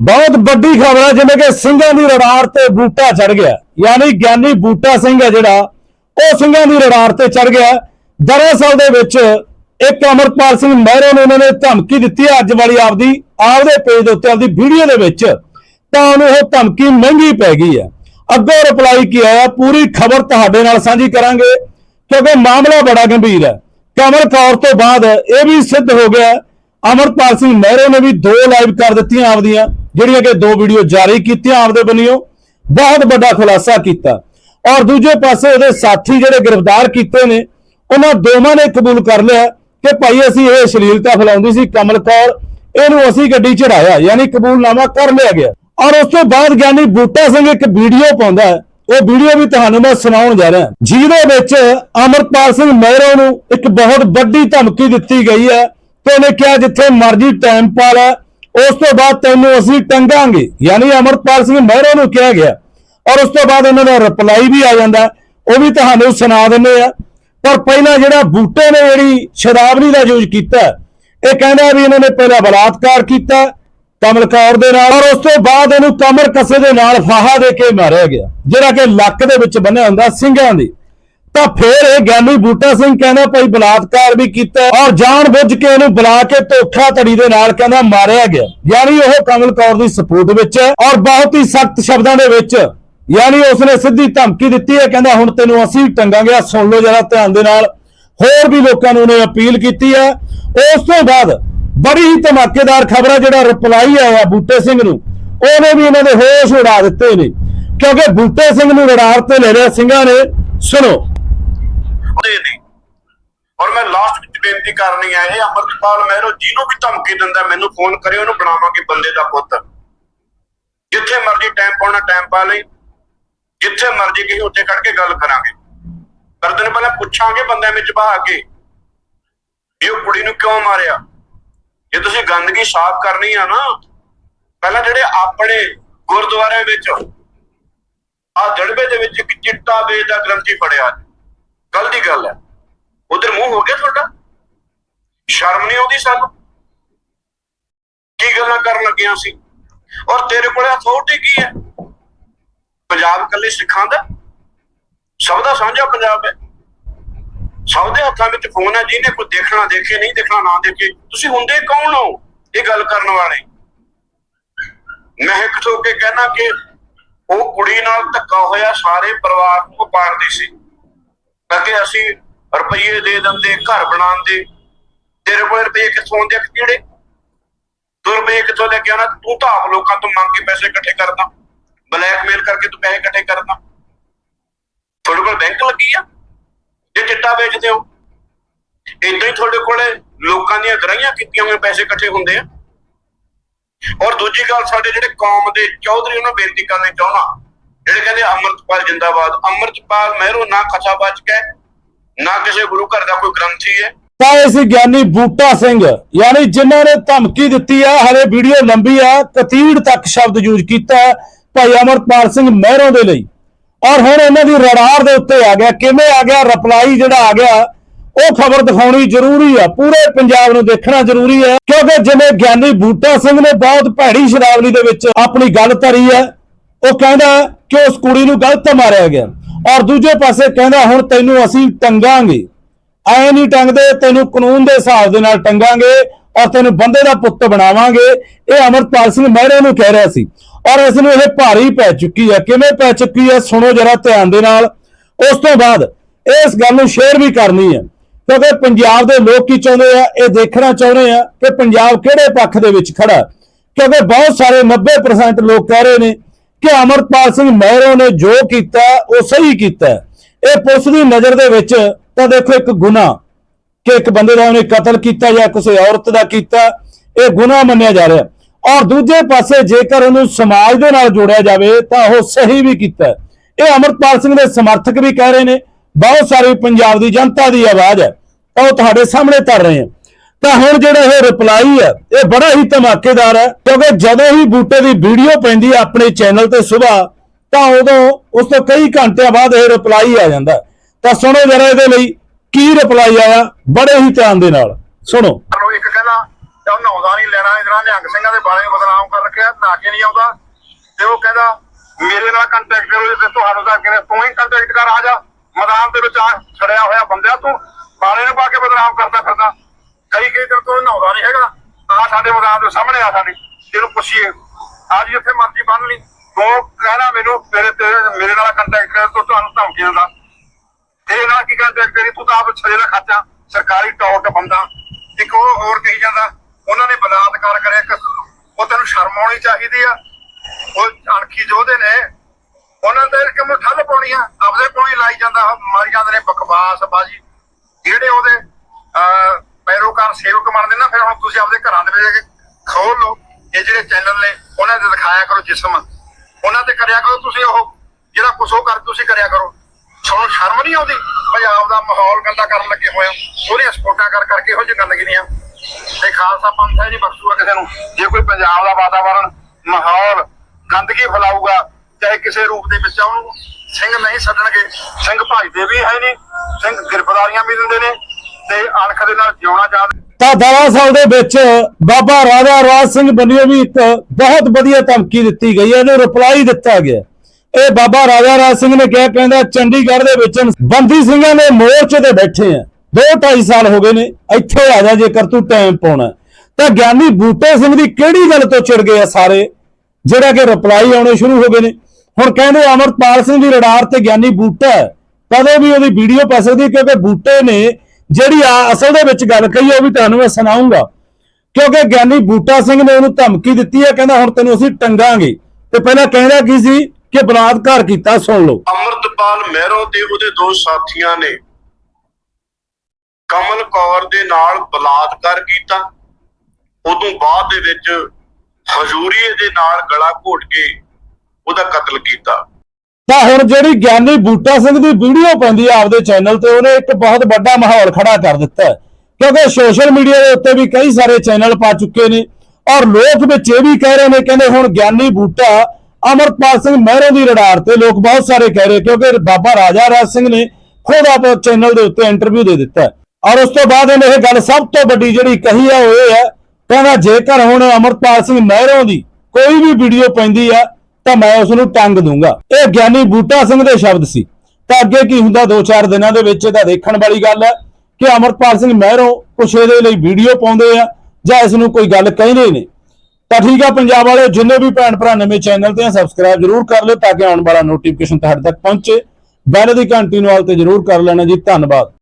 ਬਹੁਤ ਵੱਡੀ ਖਬਰ ਹੈ ਜਿਵੇਂ ਕਿ ਸਿੰਘਾਂ ਦੀ ਰਡਾਰ ਤੇ ਬੂਟਾ ਚੜ ਗਿਆ। ਯਾਨੀ ਗਿਆਨੀ ਬੂਟਾ ਸਿੰਘ ਹੈ ਜਿਹੜਾ, ਉਹ ਸਿੰਘਾਂ ਦੀ ਰਡਾਰ ਤੇ ਚੜ ਗਿਆ। ਦਰਅਸਲ ਦੇ ਵਿੱਚ ਇੱਕ ਅਮਰਪਾਲ ਸਿੰਘ ਮਹਿਰੇ ਨੂੰ ਉਹਨਾਂ ਨੇ ਧਮਕੀ ਦਿੱਤੀ ਹੈ ਅੱਜ ਵਾਲੀ ਆਪਦੀ, ਆਪਦੇ ਪੇਜ ਦੇ ਉੱਤੇ, ਆਪਦੀ ਵੀਡੀਓ ਦੇ ਵਿੱਚ, ਤਾਂ ਉਹਨੂੰ ਉਹ ਧਮਕੀ ਮਹਿੰਗੀ ਪੈ ਗਈ ਹੈ ਅੱਗੋਂ ਰਿਪਲਾਈ ਕੀ ਆਇਆ, ਪੂਰੀ ਖਬਰ ਤੁਹਾਡੇ ਨਾਲ ਸਾਂਝੀ ਕਰਾਂਗੇ, ਕਿਉਂਕਿ ਮਾਮਲਾ ਬੜਾ ਗੰਭੀਰ ਹੈ ਕਮਲ ਕੌਰ ਤੋਂ ਬਾਅਦ ਇਹ ਵੀ ਸਿੱਧ ਹੋ ਗਿਆ, ਅਮਰਪਾਲ ਸਿੰਘ ਮਹਿਰੇ ਨੇ ਵੀ ਦੋ ਲਾਈਵ ਕਰ ਦਿੱਤੀਆਂ ਆਪਦੀਆਂ। ਜਿਹੜੀਆਂ ਕਿ ਦੋ ਵੀਡੀਓ ਜਾਰੀ ਕੀਤੀਆਂ, ਆਪਦੇ ਬੰਨਿਓ, ਬਹੁਤ ਵੱਡਾ ਖੁਲਾਸਾ ਕੀਤਾ। ਔਰ ਦੂਜੇ ਪਾਸੇ ਉਹਦੇ ਸਾਥੀ ਜਿਹੜੇ ਗ੍ਰਿਫਤਾਰ ਕੀਤੇ ਨੇ, ਉਹਨਾਂ ਦੋਵਾਂ ਨੇ ਕਬੂਲ ਕਰ ਲਿਆ ਕਿ ਭਾਈ ਅਸੀਂ ਇਹ ਅਸ਼ਲੀਲਤਾ ਫੈਲਾਉਂਦੀ ਸੀ, ਕਮਲ ਕੌਰ, ਇਹਨੂੰ ਅਸੀਂ ਗੱਡੀ ਚੜਾਇਆ ਯਾਨੀ ਕਬੂਲਨਾਮਾ ਕਰ ਲਿਆ ਗਿਆ। ਔਰ ਉਸ ਤੋਂ ਬਾਅਦ ਗਿਆਨੀ ਬੂਟਾ ਸਿੰਘ ਇੱਕ ਵੀਡੀਓ ਪਾਉਂਦਾ ਹੈ, ਉਹ ਵੀਡੀਓ ਵੀ ਤੁਹਾਨੂੰ ਮੈਂ ਸੁਣਾਉਣ ਜਾ ਰਿਹਾ। ਜਿਹਦੇ ਵਿੱਚ ਅਮਰਪਾਲ ਸਿੰਘ ਮਹਿਰੋ ਨੂੰ ਇੱਕ ਬਹੁਤ ਵੱਡੀ ਧਮਕੀ ਦਿੱਤੀ ਗਈ ਹੈ ਤੇ ਉਹਨੇ ਕਿਹਾ ਜਿੱਥੇ ਮਰਜ਼ੀ ਟਾਈਮ ਪਾ ਲੈ ਉਸ ਤੋਂ ਬਾਅਦ ਤੈਨੂੰ ਅਸੀਂ ਟੰਗਾਂਗੇ। ਯਾਨੀ ਅਮਰਪਾਲ ਸਿੰਘ ਮਹਿਰੋ ਨੂੰ ਕਿਹਾ ਗਿਆ। ਔਰ ਉਸ ਤੋਂ ਬਾਅਦ ਉਹਨਾਂ ਦਾ ਰਿਪਲਾਈ ਵੀ ਆ ਜਾਂਦਾ। ਉਹ ਵੀ ਤੁਹਾਨੂੰ ਸੁਣਾ ਦਿੰਦੇ ਆ। ਪਰ ਪਹਿਲਾਂ ਜਿਹੜਾ ਬੂਟੇ ਨੇ ਜਿਹੜੀ ਸ਼ਰਾਬਨੀ ਦਾ ਯੂਜ਼ ਕੀਤਾ, ਇਹ ਕਹਿੰਦਾ ਵੀ ਇਹਨਾਂ ਨੇ ਪਹਿਲਾਂ ਬਲਾਤਕਾਰ ਕੀਤਾ ਕਮਲਕੌਰ ਦੇ ਨਾਲ। ਔਰ ਉਸ ਤੋਂ ਬਾਅਦ ਇਹਨੂੰ ਕਮਰ ਕਸੇ ਦੇ ਨਾਲ ਫਾਹਾ ਦੇ ਕੇ ਮਾਰਿਆ ਗਿਆ। ਜਿਹੜਾ ਕਿ ਲੱਕ ਦੇ ਵਿੱਚ ਬੰਨਿਆ ਹੁੰਦਾ ਸਿੰਘਾਂ ਦੀ। ਤਾਂ ਫੇਰ ਇਹ ਗਿਆਨੀ ਬੂਟਾ ਸਿੰਘ ਕਹਿੰਦਾ ਭਾਈ ਬਲਾਤਕਾਰ ਵੀ ਕੀਤਾ ਔਰ ਜਾਣ ਬੁੱਝ ਕੇ ਇਹਨੂੰ ਬੁਲਾ ਕੇ ਧੋਖਾ ਧੜੀ ਦੇ ਨਾਲ ਕਹਿੰਦਾ ਮਾਰਿਆ ਗਿਆ। ਯਾਨੀ ਉਹ ਕਮਲ ਕੌਰ ਦੀ ਸਪੋਰਟ ਵਿੱਚ ਹੈ ਔਰ ਬਹੁਤ ਹੀ ਸਖਤ ਸ਼ਬਦਾਂ ਦੇ ਵਿੱਚ ਯਾਨੀ ਉਸਨੇ ਸਿੱਧੀ ਧਮਕੀ ਦਿੱਤੀ ਹੈ, ਕਹਿੰਦਾ ਹੁਣ ਤੈਨੂੰ ਅਸੀਂ ਟੰਗਾਂਗੇ, ਆਹ ਸੁਣ ਲਓ ਜਰਾ ਧਿਆਨ ਦੇ ਨਾਲ। ਹੋਰ ਵੀ ਲੋਕਾਂ ਨੂੰ ਉਹਨੇ ਅਪੀਲ ਕੀਤੀ ਹੈ। ਉਸ ਤੋਂ ਬਾਅਦ ਬੜੀ ਹੀ ਧਮਾਕੇਦਾਰ ਖਬਰ ਹੈ ਜਿਹੜਾ ਰਿਪਲਾਈ ਆਇਆ ਬੂਟੇ ਸਿੰਘ ਨੂੰ। ਉਹਨੇ ਵੀ ਇਹਨਾਂ ਦੇ ਹੋਸ਼ ਉਡਾ ਦਿੱਤੇ ਨੇ। ਕਿਉਂਕਿ ਬੂਟੇ ਸਿੰਘ ਨੂੰ ਰਡਾਰ ਤੇ ਲੈ ਲਿਆ ਸਿੰਘਾਂ ਨੇ। ਸੁਣੋ ਦੇ ਦੀ ਔਰ ਮੈਂ ਲਾਸਟ ਵਿੱਚ ਬੇਨਤੀ ਕਰਨੀ ਹੈ, ਇਹ ਅਮਰਪਾਲ ਮਹਿਰੋ ਜਿਹਨੂੰ ਵੀ ਧਮਕੀ ਦਿੰਦਾ, ਮੈਨੂੰ ਫੋਨ ਕਰਿਓ ਉਹਨੂੰ ਬਣਾਵਾਂਗੇ ਬੰਦੇ ਦਾ ਪੁੱਤ। ਜਿੱਥੇ ਮਰਜ਼ੀ ਟਾਈਮ ਪਾਉਣਾ ਟਾਈਮ ਪਾ ਲਈ। ਜਿੱਥੇ ਮਰਜ਼ੀ ਕਹੀ ਉੱਥੇ ਖੜ ਕੇ ਗੱਲ ਕਰਾਂਗੇ। ਪਰ ਦਿਨ ਪਹਿਲਾਂ ਪੁੱਛਾਂਗੇ ਬੰਦਿਆਂ ਵਿੱਚ ਬਾਹ ਕੇ ਇਹ ਕੁੜੀ ਨੂੰ ਕਿਉਂ ਮਾਰਿਆ? ਜੇ ਤੁਸੀਂ ਗੰਦਗੀ ਸਾਫ਼ ਕਰਨੀ ਆ ਨਾ, ਪਹਿਲਾਂ ਜਿਹੜੇ ਆਪਣੇ ਗੁਰਦੁਆਰੇ ਵਿੱਚ ਆ ਜੜਬੇ ਦੇ ਵਿੱਚ ਇੱਕ ਚਿੱਟਾ ਵੇਚ ਦਾ ਗ੍ਰੰਥੀ ਫੜਿਆ। ਕੱਲ ਦੀ ਗੱਲ ਹੈ। ਉਧਰ ਮੂੰਹ ਹੋ ਗਿਆ ਤੁਹਾਡਾ? ਸ਼ਰਮ ਨਹੀਂ ਆਉਂਦੀ ਸਾਨੂੰ? ਕੀ ਗੱਲਾਂ ਕਰਨ ਲੱਗਿਆ ਸੀ ਔਰ ਤੇਰੇ ਕੋਲ ਅਥਾਰਟੀ ਕੀ ਹੈ? ਪੰਜਾਬ ਕੱਲੇ ਸਿੱਖਾਂ ਦਾ? ਸਭ ਦਾ ਸਾਂਝਾ ਪੰਜਾਬ ਹੈ। ਸਭ ਦੇ ਹੱਥਾਂ ਵਿੱਚ ਫੋਨ ਹੈ, ਜਿਹਨੇ ਕੋਈ ਦੇਖਣਾ ਦੇਖੇ, ਨਹੀਂ ਦੇਖਣਾ ਨਾ ਦੇਖੇ। ਤੁਸੀਂ ਹੁੰਦੇ ਕੌਣ ਹੋ ਇਹ ਗੱਲ ਕਰਨ ਵਾਲੇ? ਮੈਂ ਇੱਕ ਤੋਂ ਕੇ ਕਹਿਣਾ ਕਿ ਉਹ ਕੁੜੀ ਨਾਲ ਧੱਕਾ ਹੋਇਆ, ਸਾਰੇ ਪਰਿਵਾਰ ਨੂੰ ਪਾੜਦੀ ਸੀ। ਕਿ ਅਸੀਂ ਰੁਪਈਏ ਦੇ ਦਿੰਦੇ, ਘਰ ਬਣਾਉਂਦੇ। ਤੇਰੇ ਕੋਲ ਰੁਪਈਏ ਕਿੱਥੋਂ ਆਉਂਦੇ ਕਿਹੜੇ ਤੂੰ ਰੁਪਈਏ ਕਿੱਥੋਂ ਲੈ ਕੇ ਆਣਾ ਤੂੰ ਤਾਂ ਆਪ ਲੋਕਾਂ ਤੋਂ ਮੰਗ ਕੇ ਪੈਸੇ ਇਕੱਠੇ ਕਰਦਾ। ਬਲੈਕਮੇਲ ਕਰਕੇ ਤੂੰ ਪੈਸੇ ਇਕੱਠੇ ਕਰਦਾ। ਤੁਹਾਡੇ ਕੋਲ ਬੈਂਕ ਲੱਗੀ ਆ? ਜੇ ਚਿੱਟਾ ਵੇਚਦੇ ਹੋ। ਇਦਾਂ ਹੀ ਤੁਹਾਡੇ ਕੋਲੇ ਲੋਕਾਂ ਦੀਆਂ ਗਰਾਈਆਂ ਕੀਤੀਆਂ ਹੋਈਆਂ ਪੈਸੇ ਇਕੱਠੇ ਹੁੰਦੇ ਆ। ਔਰ ਦੂਜੀ ਗੱਲ, ਸਾਡੇ ਜਿਹੜੇ ਕੌਮ ਦੇ ਚੌਧਰੀ, ਉਹਨਾਂ ਬੇਨਤੀ ਕਰਨੀ ਚਾਹੁੰਦਾ। ਜਿਹੜੇ ਕਹਿੰਦੇ ਅੰਮ੍ਰਿਤਪਾਲ ਜਿੰਦਾਬਾਦ, ਅੰਮ੍ਰਿਤਪਾਲ ਮਹਿਰੋ ਨਾ ਕਥਾ ਬਚ ਕੇ ਨਾ ਕਿਸੇ ਗੁਰੂ ਘਰ ਦਾ ਕੋਈ ਗ੍ਰੰਥੀ ਹੈ ਤਾਂ ਇਹ ਗਿਆਨੀ ਬੂਟਾ ਸਿੰਘ, ਯਾਨੀ ਜਿਨ੍ਹਾਂ ਨੇ ਧਮਕੀ ਦਿੱਤੀ ਆ, ਹਲੇ ਵੀਡੀਓ ਲੰਬੀ ਆ, ਕਤੀੜ ਤੱਕ ਸ਼ਬਦ ਯੂਜ਼ ਕੀਤਾ ਭਾਈ ਅਮਰਪਾਲ ਸਿੰਘ ਮਹਿਰੋਂ ਦੇ ਲਈ। ਔਰ ਹੁਣ ਇਹਨਾਂ ਦੀ ਰਡਾਰ ਦੇ ਉੱਤੇ ਆ ਗਿਆ, ਕਿਵੇਂ ਆ ਗਿਆ ਰਿਪਲਾਈ ਜਿਹੜਾ ਆ ਗਿਆ, ਉਹ ਖਬਰ ਦਿਖਾਉਣੀ ਜ਼ਰੂਰੀ ਆ, ਪੂਰੇ ਪੰਜਾਬ ਨੂੰ ਦੇਖਣਾ ਜ਼ਰੂਰੀ ਹੈ ਕਿਉਂਕਿ ਜਿਵੇਂ ਗਿਆਨੀ ਬੂਟਾ ਸਿੰਘ ਨੇ ਬਹੁਤ ਭੈੜੀ ਸ਼ਰਾਬਲੀ ਦੇ ਵਿੱਚ ਆਪਣੀ ਗੱਲ ਧਰੀ ਹੈ ਉਹ ਕਹਿੰਦਾ ਕਿ ਉਸ ਕੁੜੀ ਨੂੰ ਗਲਤ ਮਾਰਿਆ ਗਿਆ। ਔਰ ਦੂਜੇ ਪਾਸੇ ਕਹਿੰਦਾ, ਹੁਣ ਤੈਨੂੰ ਅਸੀਂ ਟੰਗਾਂਗੇ। ਐ ਨਹੀਂ ਟੰਗਦੇ, ਤੈਨੂੰ ਕਾਨੂੰਨ ਦੇ ਹਿਸਾਬ ਦੇ ਨਾਲ ਟੰਗਾਂਗੇ ਔਰ ਤੈਨੂੰ ਬੰਦੇ ਦਾ ਪੁੱਤ ਬਣਾਵਾਂਗੇ। ਇਹ ਅਮਰਪਾਲ ਸਿੰਘ ਮਹਿਰੇ ਨੂੰ ਕਹਿ ਰਿਹਾ ਸੀ। ਔਰ ਇਸ ਨੂੰ ਇਹ ਭਾਰੀ ਪੈ ਚੁੱਕੀ ਹੈ। ਕਿਵੇਂ ਪੈ ਚੁੱਕੀ ਹੈ, ਸੁਣੋ ਜਰਾ ਧਿਆਨ ਦੇ ਨਾਲ। ਉਸ ਤੋਂ ਬਾਅਦ ਇਸ ਗੱਲ ਨੂੰ ਸ਼ੇਅਰ ਵੀ ਕਰਨੀ ਹੈ। ਕਿਉਂਕਿ ਪੰਜਾਬ ਦੇ ਲੋਕ ਕੀ ਚਾਹੁੰਦੇ ਆ? ਇਹ ਦੇਖਣਾ ਚਾਹੁੰਦੇ ਆ ਕਿ ਪੰਜਾਬ ਕਿਹੜੇ ਪੱਖ ਦੇ ਵਿੱਚ ਖੜਾ ਕਿਉਂਕਿ ਬਹੁਤ ਸਾਰੇ 90% ਲੋਕ ਕਹਿ ਰਹੇ ਨੇ ਕਿ ਅਮਰਪਾਲ ਸਿੰਘ ਮਹਿਰੋ ਨੇ ਜੋ ਕੀਤਾ, ਉਹ ਸਹੀ ਕੀਤਾ ਇਹ ਪੁਲਿਸ ਦੀ ਨਜ਼ਰ ਦੇ ਵਿੱਚ ਤਾਂ ਦੇਖੋ ਇੱਕ ਗੁਨਾਹ, ਕਿ ਇੱਕ ਬੰਦੇ ਦਾ ਉਹਨੇ ਕਤਲ ਕੀਤਾ ਜਾਂ ਕਿਸੇ ਔਰਤ ਦਾ ਕੀਤਾ, ਇਹ ਗੁਨਾਹ ਮੰਨਿਆ ਜਾ ਰਿਹਾ। ਔਰ ਦੂਜੇ ਪਾਸੇ ਜੇਕਰ ਉਹਨੂੰ ਸਮਾਜ ਦੇ ਨਾਲ ਜੋੜਿਆ ਜਾਵੇ, ਤਾਂ ਉਹ ਸਹੀ ਵੀ ਕੀਤਾ ਇਹ ਅਮਰਪਾਲ ਸਿੰਘ ਦੇ ਸਮਰਥਕ ਵੀ ਕਹਿ ਰਹੇ ਨੇ, ਬਹੁਤ ਸਾਰੀ ਪੰਜਾਬ ਦੀ ਜਨਤਾ ਦੀ ਆਵਾਜ਼ ਹੈ ਉਹ ਤੁਹਾਡੇ ਸਾਹਮਣੇ ਧਰ ਰਹੇ ਹਾਂ। ਤਾਂ ਹੁਣ ਜਿਹੜਾ ਇਹ ਰਿਪਲਾਈ ਹੈ ਇਹ ਬੜਾ ਹੀ ਧਮਾਕੇਦਾਰ ਹੈ ਕਿਉਂਕਿ ਜਦੋਂ ਹੀ ਬੂਟੇ ਦੀ ਵੀਡੀਓ ਪੈਂਦੀ ਹੈ ਆਪਣੇ ਚੈਨਲ ਤੇ ਸਵੇਰ ਤਾਂ ਉਦੋਂ ਉਸ ਤੋਂ ਕਈ ਘੰਟਿਆਂ ਬਾਅਦ ਇਹ ਰਿਪਲਾਈ ਆ ਜਾਂਦਾ। ਤਾਂ ਸੁਣੋ ਜਰਾ ਇਹਦੇ ਲਈ ਕੀ ਰਿਪਲਾਈ ਆਇਆ, ਬੜੇ ਹੀ ਧਿਆਨ ਦੇ ਨਾਲ। ਸੁਣੋ। ਇੱਕ ਕਹਿੰਦਾ ਤੇ ਉਹ ਨਹੀਂ, ਲੈਣਾ ਜਿਹੜਾ ਨਿਹੰਗ ਸਿੰਘਾਂ ਦੇ ਬਾਰੇ ਬਦਨਾਮ ਕਰ ਰੱਖਿਆ, ਨਾ ਕੇ ਨਹੀਂ ਆਉਂਦਾ। ਤੇ ਉਹ ਕਹਿੰਦਾ, ਮੇਰੇ ਨਾਲ ਕੰਟੈਕਟ ਕਰੋ ਤੇ ਤੁਹਾਨੂੰ ਤਾਂ ਕਿਨੇ ਤੂੰ ਹੀ ਕੰਟੈਕਟ ਕਰ, ਆ ਜਾ। ਮੈਦਾਨ ਦੇ ਵਿੱਚ ਆ ਛੜਿਆ ਹੋਇਆ ਬੰਦਿਆ ਤੂੰ ਬਾਲੇ ਨੂੰ ਪਾ ਕੇ ਬਦਨਾਮ ਕਰਦਾ ਫਿਰਦਾ। ਕਈ ਕਈ ਦਿਨ ਤੋਂ ਨਹਾਉਂਦਾ ਨਹੀਂ ਹੈਗਾ। ਆ ਸਾਡੇ ਮੈਦਾਨ ਦੇ ਸਾਹਮਣੇ ਆ ਸਾਡੇ। ਇਹਨੂੰ ਪੁੱਛੀਏ ਅੱਜ ਜਿੱਥੇ ਮਰਜ਼ੀ ਬੰਨ ਲਈ। ਤੂੰ ਕਹਿਣਾ ਮੈਨੂੰ ਤੇਰੇ ਤੇਰੇ ਮੇਰੇ ਨਾਲ ਕੰਟੈਕਟ ਕਰ ਤੂੰ ਤੁਹਾਨੂੰ ਧਮਕੀਆਂ ਦਾ। ਇਹ ਨਾਲ ਕੀ ਕੰਟੈਕਟ ਕਰੀ ਤੂੰ ਤਾਂ ਆਪ ਛੜੇ ਦਾ ਖਾਚਾ। ਸਰਕਾਰੀ ਟੌਪ ਦਾ ਬੰਦਾ। ਇੱਕ ਉਹ ਹੋਰ ਕਹੀ ਜਾਂਦਾ, ਉਹਨਾਂ ਨੇ ਬਲਾਤਕਾਰ ਕਰਿਆ, ਇੱਕ ਉਹ ਤੈਨੂੰ ਸ਼ਰਮ ਆਉਣੀ ਚਾਹੀਦੀ ਆ। ਉਹ ਅਣਖੀ ਜੋਧੇ ਨੇ। ਉਹਨਾਂ ਦੇ ਕਿਉਂ ਠੱਲ ਪਾਉਣੀ ਆ। ਆਪਦੇ ਪਾਉਣੀ ਲਾਈ ਜਾਂਦਾ, ਮਾਰੀ ਜਾਂਦੇ ਨੇ ਬਕਵਾਸ ਬਾਜੀ। ਜਿਹੜੇ ਉਹਦੇ ਅਹ, ਸੇਵਕ ਬਣਦੇ ਨਾ ਫਿਰ ਹੁਣ ਤੁਸੀਂ ਆਪਦੇ ਘਰਾਂ ਦੇ ਵਿੱਚ ਖੋਲ ਲਓ। ਇਹ ਜਿਹੜੇ ਚੈਨਲ ਨੇ ਉਹਨਾਂ ਤੇ ਦਿਖਾਇਆ ਕਰੋ ਜਿਸਮ। ਉਹਨਾਂ ਤੇ ਕਰਿਆ ਕਰੋ ਤੁਸੀਂ ਉਹ। ਜਿਹੜਾ ਕੁਛ ਉਹ ਕਰ ਤੁਸੀਂ ਕਰਿਆ ਕਰੋ। ਤੁਹਾਨੂੰ ਸ਼ਰਮ ਨਹੀਂ ਆਉਂਦੀ? ਪੰਜਾਬ ਦਾ ਮਾਹੌਲ ਗੰਦਾ ਕਰਨ ਲੱਗੇ ਹੋਏ ਹੋ ਉਹਦੀਆਂ ਸਪੋਰਟਾਂ ਕਰ ਕਰਕੇ ਇਹੋ ਜਿਹੀ ਗੱਲ ਗਿਨੀਆਂ ਤੇ ਖਾਲਸਾ ਪੰਥ ਹੈ ਨਹੀਂ ਬਖਸ਼ੂਗਾ ਕਿਸੇ ਨੂੰ। ਜੇ ਕੋਈ ਪੰਜਾਬ ਦਾ ਵਾਤਾਵਰਣ ਮਾਹੌਲ ਗੰਦਗੀ ਫੈਲਾਊਗਾ ਚਾਹੇ ਕਿਸੇ ਰੂਪ ਦੇ ਵਿੱਚ ਉਹਨੂੰ ਸਿੰਘ ਨਹੀਂ ਛੱਡਣਗੇ। ਸਿੰਘ ਭਜਦੇ ਵੀ ਹੈ ਨਹੀਂ। ਸਿੰਘ ਗ੍ਰਿਫਤਾਰੀਆਂ ਵੀ ਦਿੰਦੇ ਨੇ। ਤੇ ਅਣਖ ਦੇ ਨਾਲ ਜਿਉਣਾ ਚਾਹਦੇ ਤਾਂ ਦਰਾਸਲ ਦੇ ਵਿੱਚ ਬਾਬਾ ਰਾਜਾ ਰਾਜ ਸਿੰਘ ਬੰਨਿਓ ਵੀ ਇੱਕ ਬਹੁਤ ਵਧੀਆ ਧਮਕੀ ਦਿੱਤੀ ਗਈ ਹੈ, ਇਹਨੂੰ ਰਿਪਲਾਈ ਦਿੱਤਾ ਗਿਆ ਇਹ ਬਾਬਾ ਰਾਜਾ ਰਾਜ ਸਿੰਘ ਨੇ ਕਿਹਾ, ਕਹਿੰਦਾ ਚੰਡੀਗੜ੍ਹ ਦੇ ਵਿੱਚ ਬੰਦੀ ਸਿੰਘਾਂ ਦੇ ਮੋਰਚੇ ਤੇ ਬੈਠੇ ਆ। ਦੋ ਢਾਈ ਸਾਲ ਹੋ ਗਏ ਨੇ, ਇੱਥੇ ਆ ਜਾ ਜੇਕਰ ਤੂੰ ਟਾਈਮ ਪਾਉਣਾ ਤਾਂ ਗਿਆਨੀ ਬੂਟੇ ਸਿੰਘ ਦੀ ਕਿਹੜੀ ਗੱਲ ਤੋਂ ਚਿੜ ਗਏ ਆ ਸਾਰੇ? ਜਿਹੜਾ ਕਿ ਰਿਪਲਾਈ ਆਉਣੇ ਸ਼ੁਰੂ ਹੋ ਗਏ ਨੇ। ਹੁਣ ਕਹਿੰਦੇ ਅਮਰਪਾਲ ਸਿੰਘ ਦੀ ਰਡਾਰ ਤੇ ਗਿਆਨੀ ਬੂਟਾ ਹੈ। ਕਦੇ ਵੀ ਉਹਦੀ ਵੀਡੀਓ ਪੈ ਸਕਦੀ ਹੈ, ਕਿਉਂਕਿ ਬੂਟੇ ਨੇ ਜਿਹੜੀ ਆ ਅਸਲ ਦੇ ਵਿੱਚ ਗੱਲ ਕਹੀ ਉਹ ਵੀ ਤੁਹਾਨੂੰ ਮੈਂ ਸੁਣਾਉਂਗਾ। ਕਿਉਂਕਿ ਗਿਆਨੀ ਬੂਟਾ ਸਿੰਘ ਨੇ ਉਹਨੂੰ ਧਮਕੀ ਦਿੱਤੀ ਹੈ ਕਹਿੰਦਾ ਹੁਣ ਤੈਨੂੰ ਅਸੀਂ ਟੰਗਾਂਗੇ। ਤੇ ਪਹਿਲਾਂ ਕਹਿੰਦਾ ਕੀ ਸੀ? ਕਿ ਬਲਾਤਕਾਰ ਕੀਤਾ, ਸੁਣ ਲਓ। ਅਮਰਤਪਾਲ ਮਹਿਰੋ ਤੇ ਉਹਦੇ ਦੋ ਸਾਥੀਆਂ ਨੇ ਕਮਲ ਕੌਰ ਦੇ ਨਾਲ ਬਲਾਤਕਾਰ ਕੀਤਾ। ਉਦੋਂ ਬਾਅਦ ਦੇ ਵਿੱਚ ਹਜ਼ੂਰੀਏ ਦੇ ਨਾਲ ਗਲਾ ਘੋਟ ਕੇ ਉਹਦਾ ਕਤਲ ਕੀਤਾ। ਤਾਂ ਹੁਣ ਜਿਹੜੀ ਗਿਆਨੀ ਬੂਟਾ ਸਿੰਘ ਦੀ ਵੀਡੀਓ ਪੈਂਦੀ ਹੈ ਆਪਦੇ ਚੈਨਲ ਤੇ, ਉਹਨੇ ਇੱਕ ਬਹੁਤ ਵੱਡਾ ਮਾਹੌਲ ਖੜਾ ਕਰ ਦਿੱਤਾ ਕਿਉਂਕਿ ਸੋਸ਼ਲ ਮੀਡੀਆ ਦੇ ਉੱਤੇ ਵੀ ਕਈ ਸਾਰੇ ਚੈਨਲ ਪਾ ਚੁੱਕੇ ਨੇ ਔਰ ਲੋਕ ਵਿੱਚ ਇਹ ਵੀ ਕਹਿ ਰਹੇ ਨੇ, ਕਹਿੰਦੇ ਹੁਣ ਗਿਆਨੀ ਬੂਟਾ ਅਮਰਪਾਲ ਸਿੰਘ ਮਹਿਰੋ ਦੀ ਰਡਾਰ ਤੇ ਲੋਕ ਬਹੁਤ ਸਾਰੇ ਕਹਿ ਰਹੇ, ਕਿਉਂਕਿ ਬਾਬਾ ਰਾਜਾ ਰਾਜ ਸਿੰਘ ਨੇ ਖੁਦ ਆਪ ਚੈਨਲ ਦੇ ਉੱਤੇ ਇੰਟਰਵਿਊ ਦੇ ਦਿੱਤਾ ਔਰ ਉਸ ਤੋਂ ਬਾਅਦ ਇਹਨੇ ਇਹ ਗੱਲ ਸਭ ਤੋਂ ਵੱਡੀ ਜਿਹੜੀ ਕਹੀ ਹੈ ਉਹ ਇਹ ਹੈ, ਕਹਿੰਦਾ ਜੇਕਰ ਹੁਣ ਅਮਰਪਾਲ ਸਿੰਘ ਮਹਿਰੋ ਦੀ ਕੋਈ ਵੀ ਵੀਡੀਓ ਪੈਂਦੀ ਆ ਤਾਂ ਮੈਂ ਉਸ ਨੂੰ ਟੰਗ ਦੂੰਗਾ। ਇਹ ਗਿਆਨੀ ਬੂਟਾ ਸਿੰਘ ਦੇ ਸ਼ਬਦ ਸੀ। ਤਾਂ ਅੱਗੇ ਕੀ ਹੁੰਦਾ? ਦੋ ਚਾਰ ਦਿਨਾਂ ਦੇ ਵਿੱਚ ਇਹਦਾ ਦੇਖਣ ਵਾਲੀ ਗੱਲ ਹੈ ਕਿ ਅਮਰਪਾਲ ਸਿੰਘ ਮਹਿਰੋਂ ਕੁਛ ਇਹਦੇ ਲਈ ਵੀਡੀਓ ਪਾਉਂਦੇ ਆ ਜਾਂ ਇਸ ਨੂੰ ਕੋਈ ਗੱਲ ਕਹਿੰਦੇ ਨੇ। ਤਾਂ ਠੀਕ ਆ, ਪੰਜਾਬ ਵਾਲਿਓ, ਜਿੰਨੇ ਵੀ ਭੈਣ ਭਰਾ ਨਵੇਂ ਚੈਨਲ ਤੇ ਆ ਸਬਸਕ੍ਰਾਈਬ ਜਰੂਰ ਕਰ ਲਿਓ ਤਾਂ ਕਿ ਆਉਣ ਵਾਲਾ ਨੋਟੀਫਿਕੇਸ਼ਨ ਤੁਹਾਡੇ ਤੱਕ ਪਹੁੰਚੇ। ਬੈਲ ਦੀ ਘੰਟੀ ਨੂੰ ਆਲ ਤੇ ਜਰੂਰ ਕਰ ਲੈਣਾ ਜੀ। ਧੰਨਵਾਦ।